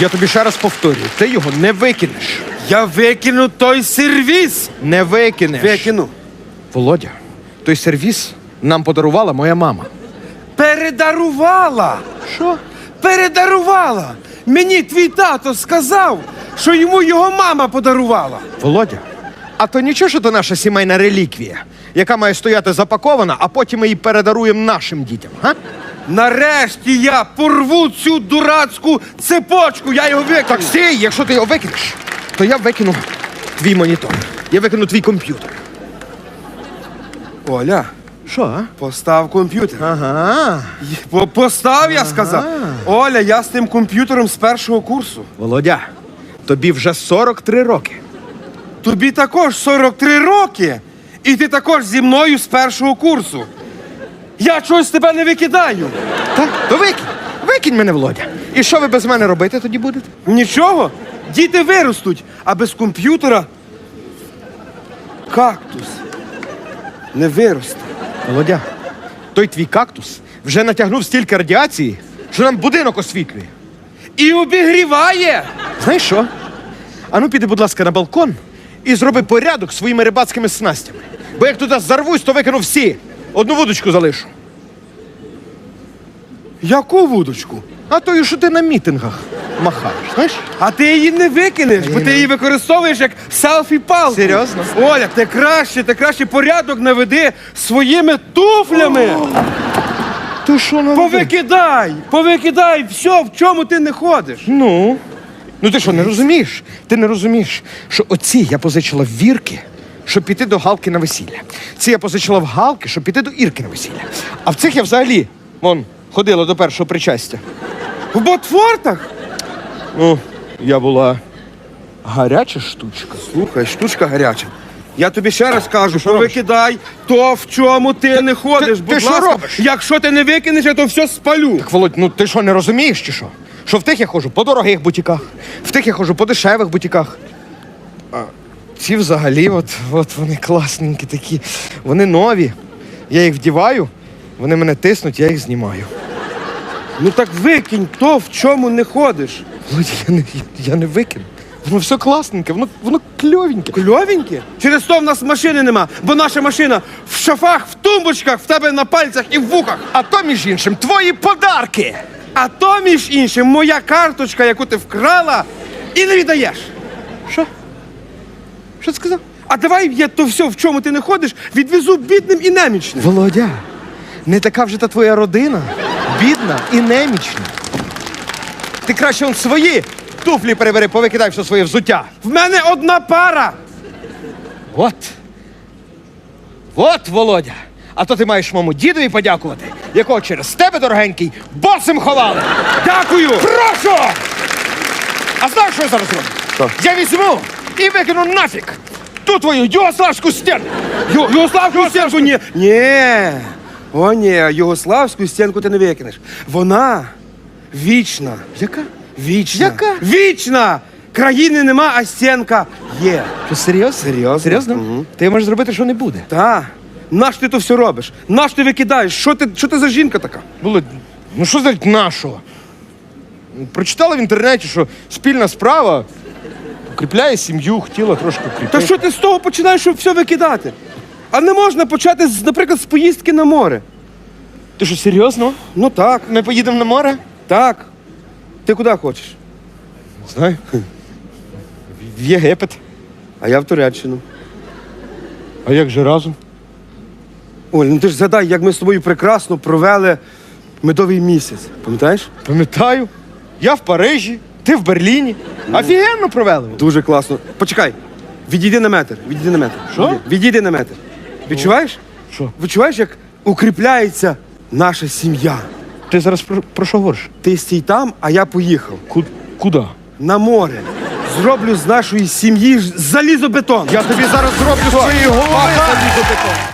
Я тобі ще раз повторюю, ти його не викинеш. Я викину той сервіс. Не викинеш. Викину. Володя, той сервіс нам подарувала моя мама. Передарувала. Що? Передарувала. Мені твій тато сказав, що йому його мама подарувала. Володя, а то нічого, що то наша сімейна реліквія, яка має стояти запакована, а потім ми її передаруємо нашим дітям, га? Нарешті я порву цю дурацьку цепочку. Я його викину. Так стій, якщо ти його викинеш, то я викину твій монітор. Я викину твій комп'ютер. Оля, Що, а? постав комп'ютер. Ага. По- Постав, я сказав. Оля, я з тим комп'ютером з першого курсу. Володя, тобі вже 43 роки. Тобі також 43 роки. І ти також зі мною з першого курсу. Я чогось тебе не викидаю. Так? То викинь. Викинь мене, Володя. І що ви без мене робити тоді будете? Нічого, діти виростуть, а без комп'ютера кактус не виросте. Володя, той твій кактус вже натягнув стільки радіації, що нам будинок освітлює. І обігріває. Знаєш що? Ану піди, будь ласка, на балкон і зроби порядок своїми рибацькими снастями. Бо як туди зарвусь, то викину всі. Одну вудочку залишу. Яку вудочку? А тою, що ти на мітингах махаєш, знаєш? А ти її не викинеш, бо ти її використовуєш як селфі-палку. Серйозно? Оля, ти краще, ти краще порядок наведи своїми туфлями. То що на Повикидай, повикидай все, в чому ти не ходиш. Ну. Ну ти що, не розумієш? Ти не розумієш, що оці я позичила в вірки, щоб піти до Галки на весілля. Ці я позичила в Галки, щоб піти до Ірки на весілля. А в цих я взагалі, вон, ходила до першого причастя. В ботфортах? Ну, я була гаряча штучка. Слухай, штучка гаряча. Я тобі ще раз кажу, що викидай то, в чому ти не ходиш. ти Будь що ласка, робиш? якщо ти не викинеш, я то все спалю. Так, Володь, ну ти що, не розумієш чи що? Що в тих я ходжу по дорогих бутіках, в тих я ходжу по дешевих бутіках. Ці взагалі, от, от вони класненькі такі, вони нові. Я їх вдіваю, вони мене тиснуть, я їх знімаю. Ну так викинь то, в чому не ходиш. Володя, я не, я, я не викину. Воно все класненьке, воно, воно кльовеньке. Кльовенькі? Через то в нас машини нема, бо наша машина в шафах, в тумбочках, в тебе на пальцях і в вухах. А то, між іншим, твої подарки. А то, між іншим, моя карточка, яку ти вкрала, і не віддаєш. Що? Що ти сказав? А давай я то все, в чому ти не ходиш, відвезу бідним і немічним. Володя, не така вже та твоя родина, бідна і немічна. Ти краще он свої туфлі перебери, повикидай все своє взуття. В мене одна пара. От. От, Володя. А то ти маєш моєму дідові подякувати, якого через тебе, дорогенький, босим ховали. Дякую. Прошу! А знаєш, що я зараз роблю? Що? Я візьму і викину нафіг ту твою югославську стіну. Ю- Югославську стінку ні. Ні. О, ні, Югославську стінку ти не викинеш. Вона вічна. Яка? Вічна. Яка? Вічна! Країни нема, а стінка є. Що, серйозно? Серйозно. Серйозно? Мгм. Ти можеш зробити, що не буде. Та. Наш ти то все робиш? Наш ти викидаєш? Що ти, що ти за жінка така? Володь, ну що значить нашого? Прочитала в інтернеті, що спільна справа укріпляє сім'ю, хотіла трошки укріпити. Та що ти з того починаєш, щоб все викидати? А не можна почати, з, наприклад, з поїздки на море. Ти що, серйозно? Ну так, Ми поїдемо на море? так. Ти куди хочеш? Знаю. В Єгипет. А я в Туреччину. А як же разом? Оль, ну ти ж згадай, як ми з тобою прекрасно провели медовий місяць. Пам'ятаєш? Пам'ятаю. Я в Парижі, ти в Берліні. Офігенно провели. Дуже класно. Почекай. Відійди на метр. Відійди на метр. Що? Відійди. Відійди на метр. Відчуваєш? Що? Відчуваєш, як укріпляється наша сім'я. Ти зараз про, про що говориш? Ти стій там, а я поїхав. Ку- Куди? На море. Зроблю з нашої сім'ї залізобетон. Я тобі зараз зроблю з твоєї голови залізобетон.